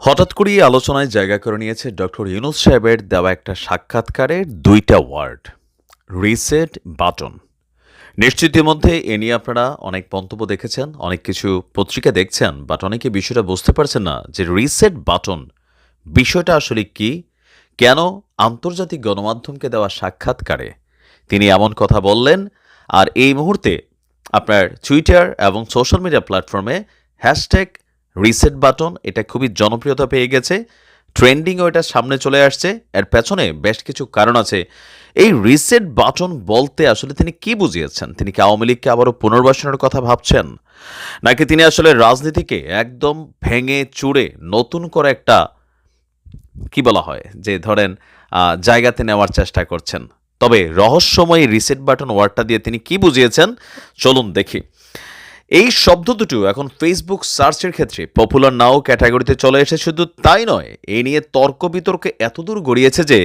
হঠাৎ করেই আলোচনায় জায়গা করে নিয়েছে ডক্টর ইউনুস সাহেবের দেওয়া একটা সাক্ষাৎকারের দুইটা ওয়ার্ড, রিসেট বাটন নিশ্চিত মধ্যে এ নিয়ে আপনারা অনেক মন্তব্য দেখেছেন, অনেক কিছু পত্রিকা দেখছেন বাট অনেকে বিষয়টা বুঝতে পারছেন না যে রিসেট বাটন বিষয়টা আসলে কি? কেন আন্তর্জাতিক গণমাধ্যমকে দেওয়া সাক্ষাৎকারে তিনি এমন কথা বললেন? আর এই মুহূর্তে আপনার টুইটার এবং সোশ্যাল মিডিয়া প্ল্যাটফর্মে হ্যাশট্যাগ রিসেট বাটন, এটা খুবই জনপ্রিয়তা পেয়ে গেছে। ট্রেন্ডিংও এটা সামনে চলে আসছে। এর পেছনে বেশ কিছু কারণ আছে। এই রিসেট বাটন বলতে আসলে তিনি কি বুঝিয়েছেন? তিনি কি আওয়ামী লীগকে আবারও পুনর্বাসনের কথা ভাবছেন? নাকি তিনি আসলে রাজনীতিকে একদম ভেঙে চুড়ে নতুন করে একটা, কি বলা হয়, যে ধরেন জায়গাতে নেওয়ার চেষ্টা করছেন? তবে রহস্যময় রিসেট বাটন ওয়ার্ডটা দিয়ে তিনি কি বুঝিয়েছেন? চলুন দেখি। এই শব্দ দুটো এখন ফেসবুক সার্চের ক্ষেত্রে পপুলার নাও ক্যাটাগরিতে চলে এসে শুধু তাই নয় এই নিয়ে তর্ক বিতর্কে এতদূর গড়িয়েছে যে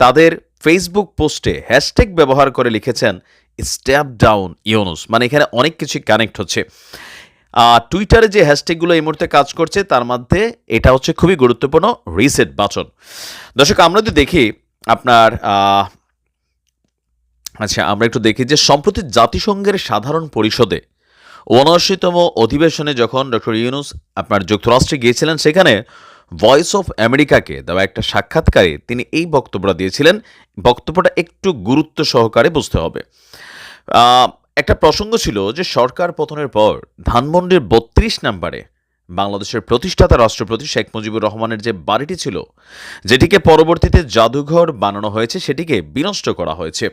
তাদের ফেসবুক পোস্টে হ্যাশট্যাগ ব্যবহার করে লিখেছেন স্ট্যাপ ডাউন ইউনুস মানে এখানে অনেক কিছু কানেক্ট হচ্ছে। টুইটারে যে হ্যাশট্যাগুলো এই মুহূর্তে কাজ করছে, তার মধ্যে এটা হচ্ছে খুবই গুরুত্বপূর্ণ রিসেট বাচন। দর্শক, আমরা যদি দেখি আপনার আচ্ছা আমরা একটু দেখি যে সম্প্রতি জাতিসংঘের সাধারণ পরিষদে উনআশিতম অধিবেশনে যখন ডক্টর ইউনুস আপনার যুক্তরাষ্ট্রে গিয়েছিলেন, সেখানে ভয়েস অফ আমেরিকাকে দেওয়া একটা সাক্ষাৎকারে তিনি এই বক্তব্যটা দিয়েছিলেন। বক্তব্যটা একটু গুরুত্ব সহকারে বুঝতে হবে। একটা প্রসঙ্গ ছিল যে সরকার পতনের পর ধানমন্ডির বত্রিশ নম্বরে বাংলাদেশের প্রতিষ্ঠাতা রাষ্ট্রপতি শেখ মুজিবুর রহমানের যে বাড়িটি ছিল, যেটিকে পরবর্তীতে জাদুঘর বানানো হয়েছে, সেটিকে বিনষ্ট করা হয়েছে।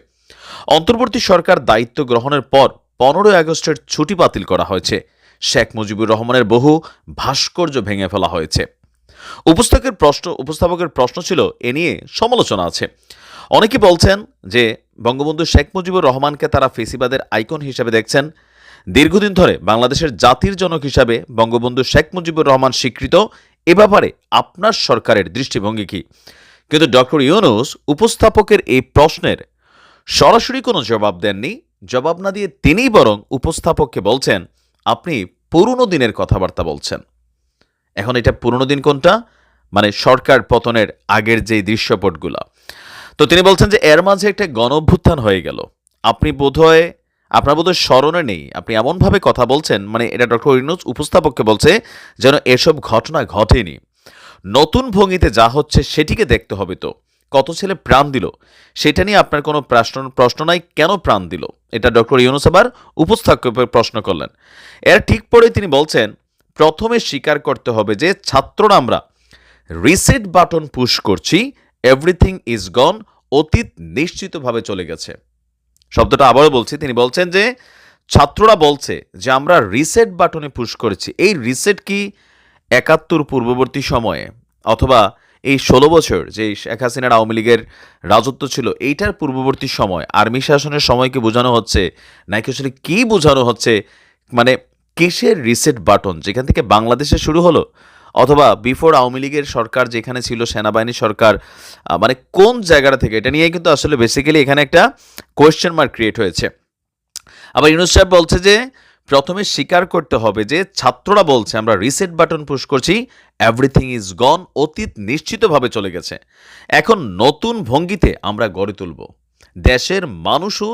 অন্তর্বর্তী সরকার দায়িত্ব গ্রহণের পর পনেরোই আগস্টের ছুটি বাতিল করা হয়েছে। শেখ মুজিবুর রহমানের বহু ভাস্কর্য ভেঙে ফেলা হয়েছে। উপস্থাপকের প্রশ্ন উপস্থাপকের প্রশ্ন ছিল, এ নিয়ে সমালোচনা আছে। অনেকে বলছেন যে বঙ্গবন্ধু শেখ মুজিবুর রহমানকে তারা ফেসিবাদের আইকন হিসেবে দেখছেন। দীর্ঘদিন ধরে বাংলাদেশের জাতির জনক হিসাবে বঙ্গবন্ধু শেখ মুজিবুর রহমান স্বীকৃত, এ ব্যাপারে আপনার সরকারের দৃষ্টিভঙ্গি কি? কিন্তু ডক্টর ইউনুস উপস্থাপকের এই প্রশ্নের সরাসরি কোনো জবাব দেননি। জবাব না দিয়ে তিনিই বরং উপস্থাপককে বলছেন, আপনি পুরনো দিনের কথাবার্তা বলছেন। এখন এটা পুরনো দিন কোনটা? মানে সরকার পতনের আগের যে দৃশ্যপটগুলা। তো তিনি বলছেন যে, এর মাঝে একটা গণ অভ্যুত্থান হয়ে গেল। আপনি বোধহয়, আপনার বোধহয় স্মরণে নেই। আপনি এমনভাবে কথা বলছেন মানে এটা ডক্টর ইউনুস উপস্থাপককে বলছে যেন এসব ঘটনা ঘটেনি। নতুন ভঙ্গিতে যা হচ্ছে সেটিকে দেখতে হবে তো। কত ছেলে প্রাণ দিল? সেটা নিয়ে আপনার কোনো প্রশ্ন প্রশ্ন নাই, কেন প্রাণ দিল? এটা ডক্টর ইউনুস আবার উপস্থাপকের প্রশ্ন করলেন। এর ঠিক পরে তিনি বলছেন, প্রথমে স্বীকার করতে হবে যে, ছাত্ররা আমরা রিসেট বাটন পুশ করছি এভরিথিং ইজ গন অতীত নিশ্চিতভাবে চলে গেছে। শব্দটা আবারও বলছি, তিনি বলছেন যে, ছাত্ররা বলছে যে, আমরা রিসেট বাটনে পুশ করেছি। এই রিসেট কি একাত্তর পূর্ববর্তী সময়ে? অথবা এই ষোলো বছর যে শেখ হাসিনার আওয়ামী লীগের রাজত্ব ছিল, এইটার পূর্ববর্তী সময়, আর্মি শাসনের সময়কে বোঝানো হচ্ছে, নাকি আসলে কি বোঝানো হচ্ছে মানে কেসের রিসেট বাটন যেখান থেকে বাংলাদেশে শুরু হলো, অথবা বিফোর আওয়ামী লীগের সরকার যেখানে ছিল সেনাবাহিনী সরকার মানে কোন জায়গাটা থেকে, এটা নিয়ে কিন্তু আসলে বেসিক্যালি এখানে একটা কোয়েশ্চেন মার্ক ক্রিয়েট হয়েছে। আবার ইউনুস সাহেব বলছে যে প্রথমে স্বীকার করতে হবে যে ছাত্ররা বলছে, আমরা রিসেট বাটন পুশ করছি এভরিথিং ইজ গন অতীত নিশ্চিতভাবে চলে গেছে। এখন নতুন ভঙ্গিতে আমরা গড়ে তুলব। দেশের মানুষও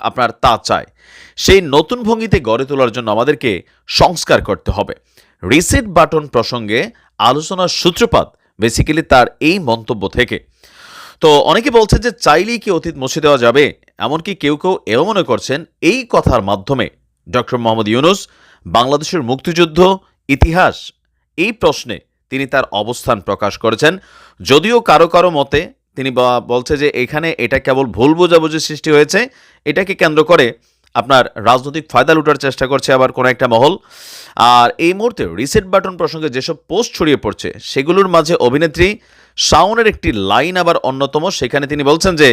আপনার তা চায়। সেই নতুন ভঙ্গিতে গড়ে তোলার জন্য আমাদেরকে সংস্কার করতে হবে। রিসেট বাটন প্রসঙ্গে আলোচনার সূত্রপাত বেসিক্যালি তার এই মন্তব্য থেকে। তো অনেকে বলছে যে, চাইলেই কি অতীত মুছে দেওয়া যাবে? এমনকি কেউ কেউ এও মনে করছেন, এই কথার মাধ্যমে ডক্টর মোহাম্মদ ইউনুস, বাংলাদেশের মুক্তিযুদ্ধ, ইতিহাস, এই প্রশ্নে তিনি তার অবস্থান প্রকাশ করেছেন। যদিও কারও কারও মতে তিনি বলছে যে এখানে এটা কেবল ভুল বোঝাবুঝি সৃষ্টি হয়েছে, এটাকে কেন্দ্র করে আপনার রাজনৈতিক ফায়দা লুটার চেষ্টা করছে আবার কোনো একটা মহল। আর এই মুহূর্তে রিসেট বাটন প্রসঙ্গে যেসব পোস্ট ছড়িয়ে পড়ছে, সেগুলোর মাঝে অভিনেত্রী শাওনের একটি লাইন আবার অন্যতম। সেখানে তিনি বলছেন যে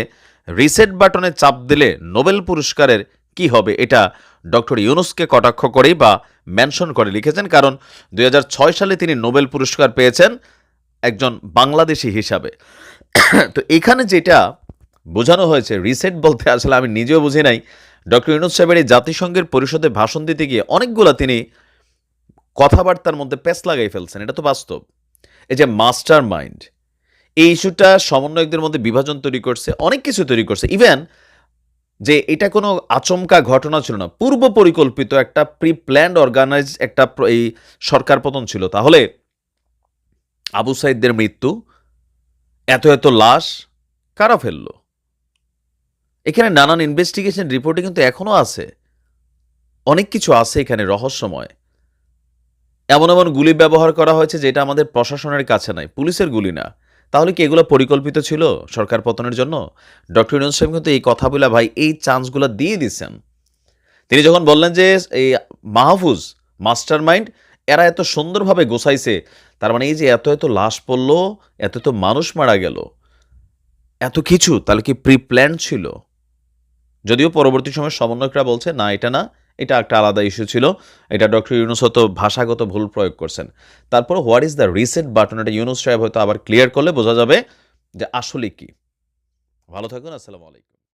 রিসেট বাটনে চাপ দিলে নোবেল পুরস্কারের কি হবে? এটা ডক্টর ইউনুসকে কটাক্ষ করেই বা মেনশন করে লিখেছেন, কারণ দুই হাজার ছয় সালে তিনি নোবেল পুরস্কার পেয়েছেন একজন বাংলাদেশি হিসাবে। তো এখানে যেটা বোঝানো হয়েছে রিসেট বলতে আসলে আমি নিজেও বুঝি নাই, ডক্টর ইউনুস সাহেবের এই জাতিসংঘের পরিষদে ভাষণ দিতে গিয়ে অনেকগুলো তিনি কথাবার্তার মধ্যে প্যাচ লাগাই ফেলছেন, এটা তো বাস্তব। এই যে মাস্টার মাইন্ড এই ইস্যুটা সমন্বয়কদের মধ্যে বিভাজন তৈরি করছে, অনেক কিছু তৈরি করছে। ইভেন যে এটা কোনো আচমকা ঘটনা ছিল না। পূর্ব পরিকল্পিত একটা প্রি প্ল্যান্ড অর্গানাইজ একটা এই সরকার পতন ছিল। তাহলে আবু সাইদদের মৃত্যু, এত এত লাশ, কারা ফেলল? এখানে নানান ইনভেস্টিগেশন রিপোর্টে কিন্তু এখনও আছে। অনেক কিছু আছে এখানে রহস্যময়। এমন এমন গুলি ব্যবহার করা হয়েছে যেটা আমাদের প্রশাসনের কাছে নাই, পুলিশের গুলি না। তাহলে কি এগুলো পরিকল্পিত ছিল সরকার পতনের জন্য? ডক্টর ইউনুস সাহেব কিন্তু এই কথাগুলো ভাই, এই চান্সগুলো দিয়ে দিচ্ছেন তিনি যখন বললেন যে, এই মাহফুজ মাস্টার মাইন্ড এরা এত সুন্দরভাবে গোছাইছে, তার মানে এই যে এত এত লাশ পড়ল, এত এত মানুষ মারা গেল, এত কিছু তাহলে কি প্রি প্ল্যান ছিল? যদিও পরবর্তী সময় সমন্বয়করা বলছে, না, এটা না। এটা একটা আলাদা ইস্যু ছিল। এটা ডক্টর ইউনুস হয়তো ভাষাগত ভুল প্রয়োগ করছেন। তারপর what is the reset button এটা ইউনুস সাহেব হয়তো আবার ক্লিয়ার করলে বোঝা যাবে যে আসলে কি। ভালো থাকুন, আসসালামু আলাইকুম।